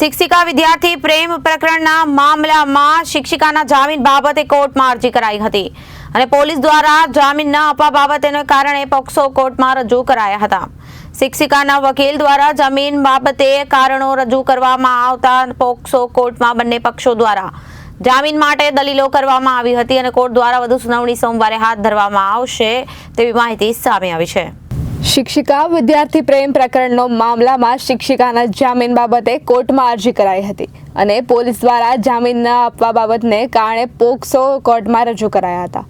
શિક્ષિકા વિદ્યાર્થી પ્રેમ પ્રકરણના મામલામાં શિક્ષિકાના જામીન બાબતે કોર્ટમાં અરજી કરાઈ હતી. અને પોલીસ દ્વારા જામીન ન આપવા બાબતેને કારણે પોક્સો કોર્ટમાં રજૂ કરાયા હતા. શિક્ષિકાના વકીલ દ્વારા જામીન બાબતે કારણો રજૂ કરવામાં આવતા પોક્સો કોર્ટમાં બંને પક્ષો દ્વારા. જામીન માટે દલીલો કરવામાં આવી હતી અને કોર્ટ દ્વારા વધુ સુનાવણી સોમવારે હાથ ધરવામાં આવશે તેવી માહિતી સામે આવી છે. શિક્ષિકા વિદ્યાર્થી પ્રેમ પ્રકરણનો મામલામાં શિક્ષિકાના જામીન બાબતે કોર્ટમાં અરજી કરાઈ હતી અને પોલીસ દ્વારા જામીન ન આપવા બાબતને કારણે પોક્સો કોર્ટમાં રજૂ કરાયા હતા.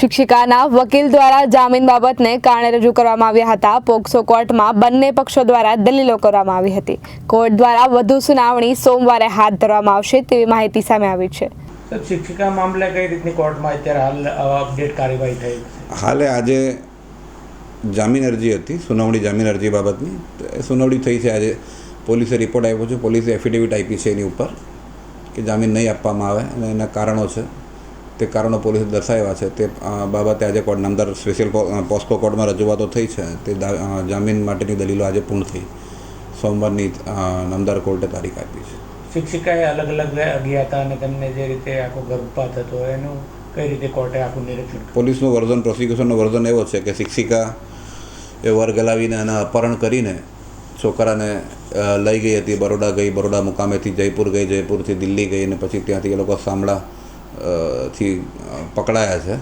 શિક્ષિકાના વકીલ દ્વારા જામીન બાબતને કારણે રજૂ કરવામાં આવ્યા હતા. પોક્સો કોર્ટમાં બંને પક્ષો દ્વારા દલીલો કરવામાં આવી હતી. કોર્ટ દ્વારા વધુ સુનાવણી સોમવારે હાથ ધરવામાં આવશે તેવી માહિતી સામે આવી છે. શિક્ષિકા મામલે કઈ રીતની કોર્ટમાં અત્યારે હાલ અપડેટ કાર્યવાહી થઈ? હાલે આજે જામીન અરજી હતી સુનાવણી જામીન અરજી બાબતની. એ સુનાવણી થઈ છે. આજે પોલીસે રિપોર્ટ આપ્યો છે. પોલીસે એફિડેવિટ આપી છે એની ઉપર કે જામીન નહીં આપવામાં આવે અને એના કારણો છે. તે કારણો પોલીસે દર્શાવ્યા છે. તે બાબતે આજે કોર્ટ નામદાર સ્પેશિયલ પોસ્કો કોર્ટમાં રજૂઆતો થઈ છે. તે જામીન માટેની દલીલો આજે પૂર્ણ થઈ. સોમવારની નામદાર કોર્ટે તારીખ આપી છે. શિક્ષિકાએ અલગ અલગ ગયા હતા અને તેમને જે રીતે આખો ગર્ભપાત હતો એનું કઈ રીતે કોર્ટે આખું નિરીક્ષણ પોલીસનું વર્ઝન પ્રોસિક્યુશનનું વર્ઝન એવો છે કે શિક્ષિકા એ વર્ગ ગલાવીને એના અપહરણ કરીને છોકરાને લઈ ગઈ હતી, બરોડા ગઈ, બરોડા મુકામેથી જયપુર ગઈ, જયપુરથી દિલ્હી ગઈ અને પછી ત્યાંથી એ લોકો શામળા થી પકડાયા છે.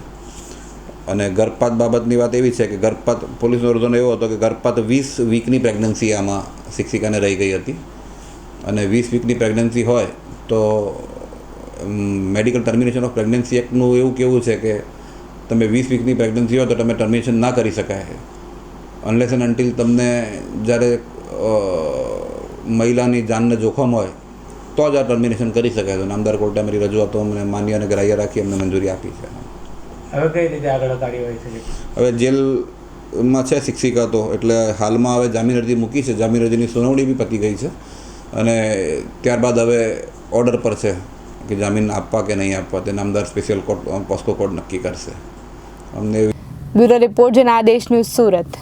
અને ગર્ભપાત બાબતની વાત એવી છે કે ગર્ભપાત, પોલીસનો વર્ઝન એવો હતો કે ગર્ભપાત વીસ વીકની પ્રેગ્નન્સી આમાં શિક્ષિકાને રહી ગઈ હતી. અને વીસ વીકની પ્રેગ્નન્સી હોય તો મેડિકલ ટર્મિનેશન ઓફ પ્રેગ્નન્સી એક્ટનું એવું કેવું છે કે તમે વીસ વીકની પ્રેગ્નન્સી હોય તો તમે ટર્મિનેશન ના કરી શકાય. અનલેસ એન્ડ અન્ટિલ તમને જ્યારે મહિલાની જાનને જોખમ હોય તો જ આ ટર્મિનેશન કરી શકાય છે. નામદાર કોર્ટે અમારી રજૂઆતો અમને માન્ય અને ગ્રાહ્ય રાખી અમને મંજૂરી આપી છે. હવે કઈ રીતે આગળ કાર્યવાહી થઈ હવે જેલમાં છે શિક્ષિકા તો એટલે હાલમાં હવે જામીન અરજી મૂકી છે. જામીન અરજીની સુનાવણી બી પતી ગઈ છે. અને ત્યારબાદ હવે ઓર્ડર પર છે કે જામીન આપવા કે નહીં આપવા. તે નામદાર સ્પેશિયલ કોર્ટ પોસ્કો કોર્ટ નક્કી કરશે. અમને bureau report Janadesh news Surat.